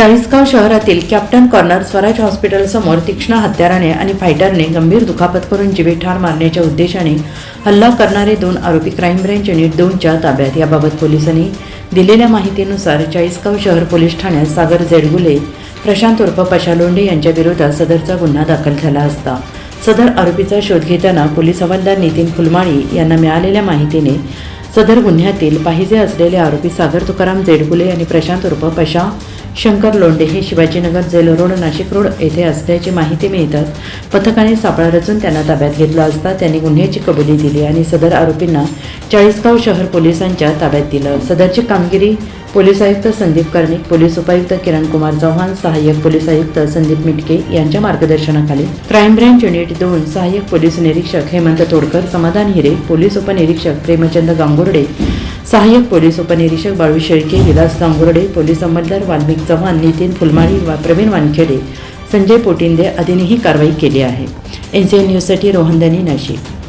चाळीसगाव शहरातील captain corner Swaraj हॉस्पिटलसमोर तीक्ष्ण हत्याराने आणि फायटरने गंभीर दुखापत करून जिवे ठार मारण्याच्या उद्देशाने हल्ला करणारे दोन आरोपी क्राईम ब्रँच युनिट दोनच्या ताब्यात. याबाबत पोलिसांनी दिलेल्या माहितीनुसार चाळीसगाव शहर पोलीस ठाण्यात सागर जेडगुले प्रशांत उर्फ पशा लोंढे यांच्या विरोधात सदरचा गुन्हा दाखल झाला असता. सदर आरोपीचा शोध घेताना पोलीस हवालदार नितीन फुलमाळी यांना मिळालेल्या माहितीने सदर गुन्ह्यातील पाहिजे असलेले आरोपी सागर तुकाराम जेडगुले आणि प्रशांत उर्फ पशा शंकर लोंढे हे Shivajinagar jail road Nashik road येथे असल्याची माहिती मिळताच पथकाने सापळा रचून त्यांना ताब्यात घेतला असता त्यांनी गुन्ह्याची कबुली दिली आणि सदर आरोपींना चाळीसगाव शहर पोलिसांच्या ताब्यात दिलं. सदरची कामगिरी पोलीस आयुक्त संदीप कर्णिक पोलीस उपायुक्त किरण कुमार चव्हाण सहाय्यक पोलीस आयुक्त संदीप मिटके यांच्या मार्गदर्शनाखाली. क्राईम ब्रँच युनिट दोन सहाय्यक पोलीस निरीक्षक हेमंत तोडकर समाधान हिरे पोलीस उपनिरीक्षक प्रेमचंद गांगुर्डे सहाय्यक पोलीस उपनिरीक्षक बाळू शेळके विलास गांगुर्डे पोलीस अंमलदार वाल्मिक चव्हाण नितीन फुलमाळी वा प्रवीण वानखेडे संजय पोटिंदे आदींनी ही कारवाई केली आहे. एन सी एन न्यूजसाठी रोहनदनी नाशिक.